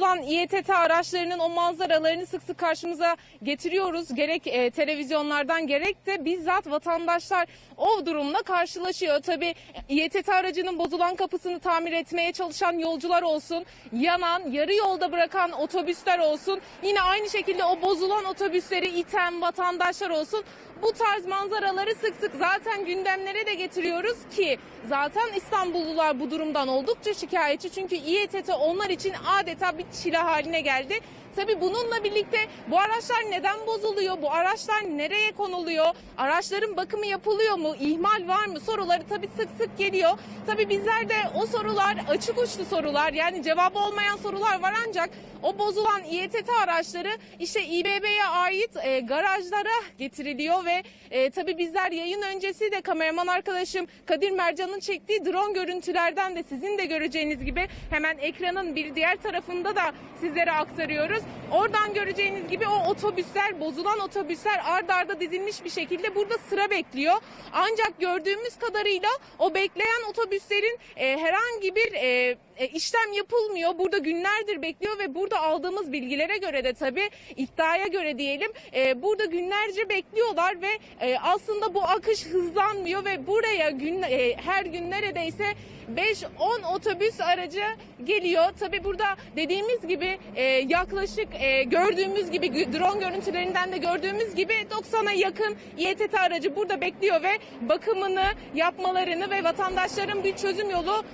bozulan İETT araçlarının o manzaralarını sık sık karşımıza getiriyoruz. Gerek e, televizyonlardan gerek de bizzat vatandaşlar o durumla karşılaşıyor. Tabii İETT aracının bozulan kapısını tamir etmeye çalışan yolcular olsun, yanan, yarı yolda bırakan otobüsler olsun, yine aynı şekilde o bozulan otobüsleri iten vatandaşlar olsun. Bu tarz manzaraları sık sık zaten gündemlere de getiriyoruz ki zaten İstanbullular bu durumdan oldukça şikayetçi. Çünkü İETT onlar için adeta bir çile haline geldi. Tabii bununla birlikte bu araçlar neden bozuluyor? Bu araçlar nereye konuluyor? Araçların bakımı yapılıyor mu? İhmal var mı? Soruları tabii sık sık geliyor. Tabii bizler de o sorular açık uçlu sorular yani cevabı olmayan sorular var ancak o bozulan İETT araçları işte İBB'ye ait e, garajlara getiriliyor ve e, tabii bizler yayın öncesi de kameraman arkadaşım Kadir Mercan'ın çektiği drone görüntülerden de sizin de göreceğiniz gibi hemen ekranın bir diğer tarafında da sizlere aktarıyoruz. Oradan göreceğiniz gibi o otobüsler, bozulan otobüsler ard arda dizilmiş bir şekilde burada sıra bekliyor. Ancak gördüğümüz kadarıyla o bekleyen otobüslerin e, herhangi bir e, e, işlem yapılmıyor. Burada günlerdir bekliyor ve burada aldığımız bilgilere göre de tabii iddiaya göre diyelim e, burada günlerce bekliyorlar ve e, aslında bu akış hızlanmıyor ve buraya gün e, her gün neredeyse 5-10 otobüs aracı geliyor. Tabii burada dediğimiz gibi e, yaklaşık e, gördüğümüz gibi drone görüntülerinden de gördüğümüz gibi 90'a yakın İETT aracı burada bekliyor ve bakımını yapmalarını ve vatandaşların bir çözüm yolu arıyor.